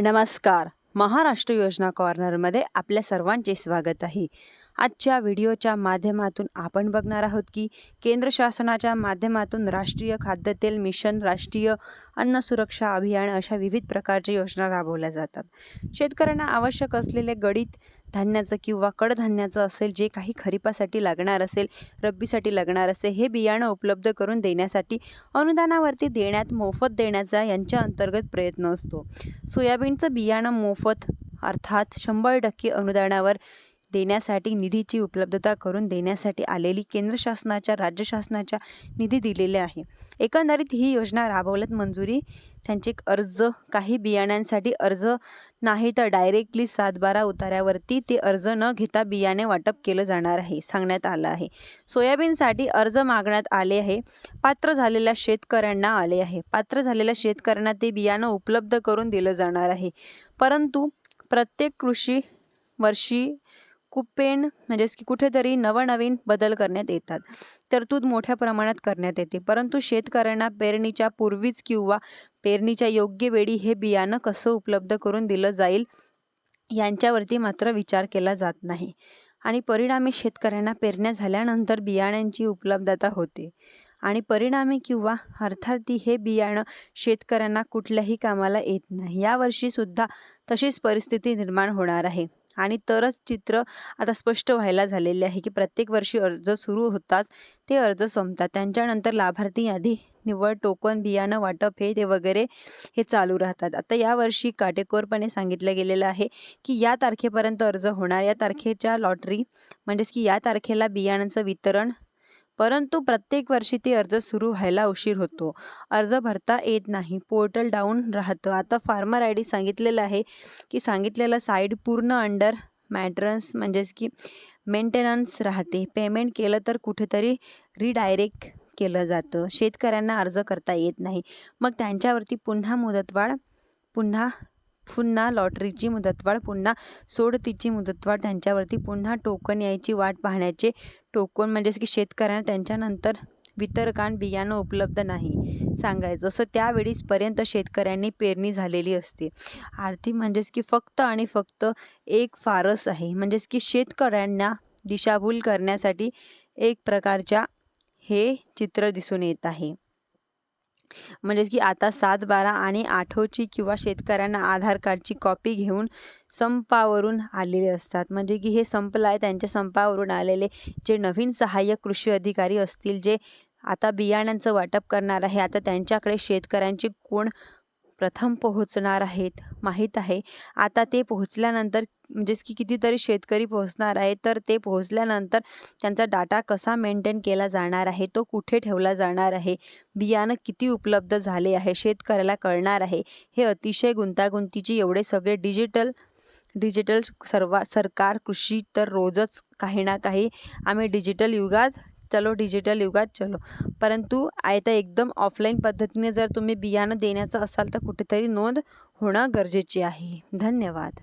नमस्कार. महाराष्ट्र योजना कॉर्नरमध्ये आपल्या सर्वांचे स्वागत आहे. आजच्या व्हिडिओच्या माध्यमातून आपण बघणार आहोत की केंद्र शासनाच्या माध्यमातून राष्ट्रीय खाद्यतेल मिशन राष्ट्रीय अन्न सुरक्षा अभियान अशा विविध प्रकारच्या योजना राबवल्या जातात. शेतकऱ्यांना आवश्यक असलेले गडीत धान्याचं किंवा कडधान्याचं असेल जे काही खरीपासाठी लागणार असेल रब्बीसाठी लागणार असेल हे बियाणं उपलब्ध करून देण्यासाठी अनुदानावरती देण्यात मोफत देण्याचा यांच्या अंतर्गत प्रयत्न असतो. सोयाबीनचं बियाणं मोफत अर्थात शंभर टक्के अनुदानावर देण्यासाठी निधीची उपलब्धता करून देण्यासाठी आलेली केंद्र शासनाच्या राज्य शासनाच्या निधी दिलेले आहे. एकंदरीत ही योजना राबवल्यात मंजुरी. त्यांचे अर्ज काही बियाण्यांसाठी अर्ज नाही तर डायरेक्टली सातबारा उतार्यावरती ते अर्ज न घेता बियाणे वाटप केलं जाणार आहे सांगण्यात आलं आहे. सोयाबीनसाठी अर्ज मागण्यात आले आहे. पात्र झालेल्या शेतकऱ्यांना आले आहे. पात्र झालेल्या शेतकऱ्यांना ते बियाणं उपलब्ध करून दिलं जाणार आहे. परंतु प्रत्येक कृषी वर्षी कुपेन म्हणजेच की कुठेतरी नवनवीन बदल करण्यात येतात. तरतूद मोठ्या प्रमाणात करण्यात येते. परंतु शेतकऱ्यांना पेरणीच्या पूर्वीच किंवा पेरणीच्या योग्य वेळी हे बियाणं कसं उपलब्ध करून दिलं जाईल यांच्यावरती मात्र विचार केला जात नाही. आणि परिणामी शेतकऱ्यांना पेरण्या झाल्यानंतर बियाण्यांची उपलब्धता होते. आणि परिणामी किंवा अर्थार्थी हे बियाणं शेतकऱ्यांना कुठल्याही कामाला येत नाही. यावर्षी सुद्धा तशीच परिस्थिती निर्माण होणार आहे. आणि तरच चित्र आता स्पष्ट व्हायला झालेले आहे की प्रत्येक वर्षी अर्ज सुरू होताच ते अर्ज संपतात. त्यांच्यानंतर लाभार्थी यादी निवड टोकन बियाणं वाटप हे ते वगैरे हे चालू राहतात. आता यावर्षी काटेकोरपणे सांगितलं गेलेलं आहे की या तारखेपर्यंत अर्ज होणार. या तारखेच्या लॉटरी म्हणजेच की या तारखेला बियाणांचं वितरण परंतु प्रत्येक वर्षी ते अर्ज सुरू व्हायला उशीर होतो. अर्ज भरता येत नाही. पोर्टल डाऊन राहतं. आता फार्मर आय डी सांगितलेलं आहे की सांगितलेलं साईड पूर्ण अंडर मॅटरन्स म्हणजेच की मेंटेनन्स राहते. पेमेंट केलं तर कुठेतरी रिडायरेक्ट केलं जातं. शेतकऱ्यांना अर्ज करता येत नाही. मग त्यांच्यावरती पुन्हा मुदतवाढ पुन्हा पुन्हा लॉटरीची मुदतवाढ पुन्हा सोडतीची मुदतवाढ त्यांच्यावरती पुन्हा टोकन यायची वाट पाहण्याचे टोकन म्हणजेच की शेतकऱ्यांना त्यांच्यानंतर वितरकान बियाणं उपलब्ध नाही सांगायचं. असं त्यावेळीसपर्यंत शेतकऱ्यांनी पेरणी झालेली असते. आर्थिक म्हणजेच की फक्त आणि फक्त एक फारस आहे. म्हणजेच की शेतकऱ्यांना दिशाभूल करण्यासाठी एक प्रकारच्या हे चित्र दिसून येत आहे. म्हणजेच की आता सात बारा आणि आठवची किंवा शेतकऱ्यांना आधार कार्डची कॉपी घेऊन संपावरून आलेले असतात. म्हणजे की हे संपलाय आहे त्यांच्या संपावरून आलेले जे नवीन सहाय्यक कृषी अधिकारी असतील जे आता बियाण्यांचं वाटप करणार आहे आता त्यांच्याकडे शेतकऱ्यांचे कोण प्रथम पोहोचणार आहेत माहीत आहे. आता ते पोहोचल्यानंतर म्हणजेच की कितीतरी शेतकरी पोहोचणार आहे तर ते पोहोचल्यानंतर त्यांचा डाटा कसा मेंटेन केला जाणार आहे तो कुठे ठेवला जाणार आहे बियाणं किती उपलब्ध झाले आहे शेतकऱ्याला कळणार आहे हे अतिशय गुंतागुंतीची एवढे सगळे डिजिटल डिजिटल सर्वा सरकार कृषी तर रोजच काही ना काही आम्ही डिजिटल युगात चलो डिजिटल युगात चलो. परंतु आता एकदम ऑफलाईन पद्धतीने जर तुम्ही बियाणं देण्याचं असाल तर कुठेतरी नोंद होणं गरजेचे आहे. धन्यवाद.